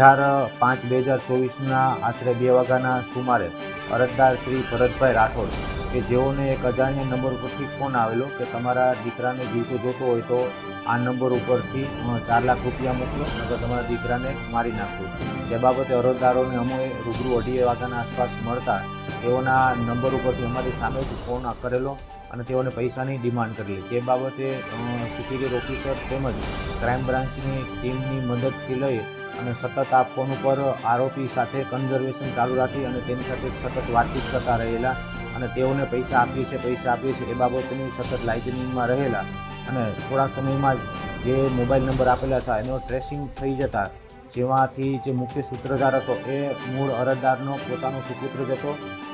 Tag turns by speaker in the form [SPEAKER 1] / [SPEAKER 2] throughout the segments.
[SPEAKER 1] અઢાર પાંચ બે હજાર ચોવીસના આશરે બે વાગ્યાના સુમારે અરજદાર શ્રી ભરતભાઈ રાઠોડ, કે જેઓને એક અજાણ્યા નંબર ઉપરથી ફોન આવેલો કે તમારા દીકરાને જીવતો જોતો હોય તો આ નંબર ઉપરથી ચાર લાખ રૂપિયા મોકલો, નકર તમારા દીકરાને મારી નાખશું જે બાબતે અરજદારોને અમે રૂબરૂ અઢી વાગ્યાના આસપાસ મળતા તેઓના નંબર ઉપરથી અમારી સામે ફોન કરેલો અને તેઓને પૈસાની ડિમાન્ડ કરેલી. જે બાબતે સુપીરિયર ઓફિસર તેમજ ક્રાઇમ બ્રાન્ચની ટીમની મદદથી લઈ અને સતત આ ફોન ઉપર આરોપી સાથે કન્ઝર્વેશન ચાલુ રાખી અને તેની સાથે સતત વાતચીત કરતા રહેલા અને તેઓને પૈસા આપીએ છે પૈસા આપીએ છે એ બાબતની સતત લાઇટનિંગમાં રહેલા. અને થોડા સમયમાં જ જે મોબાઈલ નંબર આપેલા હતા એનો ટ્રેસિંગ થઈ જતા જેમાંથી જે મુખ્ય સૂત્રધાર હતો એ મૂળ અરજદારનો પોતાનો સુપુત્ર જ હતો.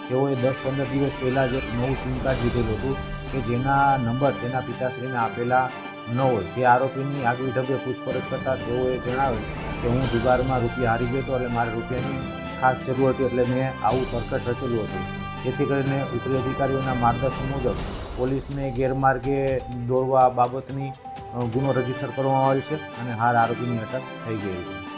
[SPEAKER 1] જેઓએ દસ પંદર દિવસ પહેલાં જ એક નવું સિમ કાર્ડ લીધેલું હતું કે જેના નંબર તેના પિતાશ્રીને આપેલા ન હોય. જે આરોપીની આગવી ઢબે પૂછપરછ કરતાં તેઓએ જણાવ્યું કે હું જુગારમાં રૂપિયા હારી ગયો હતો એટલે મારે રૂપિયાની ખાસ જરૂર હતી એટલે મેં આવું તરકટ રચેલું હતું. જેથી કરીને ઉપરી અધિકારીઓના માર્ગદર્શન મુજબ પોલીસને ગેરમાર્ગે દોરવા બાબતની ગુનો રજિસ્ટર કરવામાં આવેલ છે અને હાલ આરોપીની અટક થઈ ગઈ છે.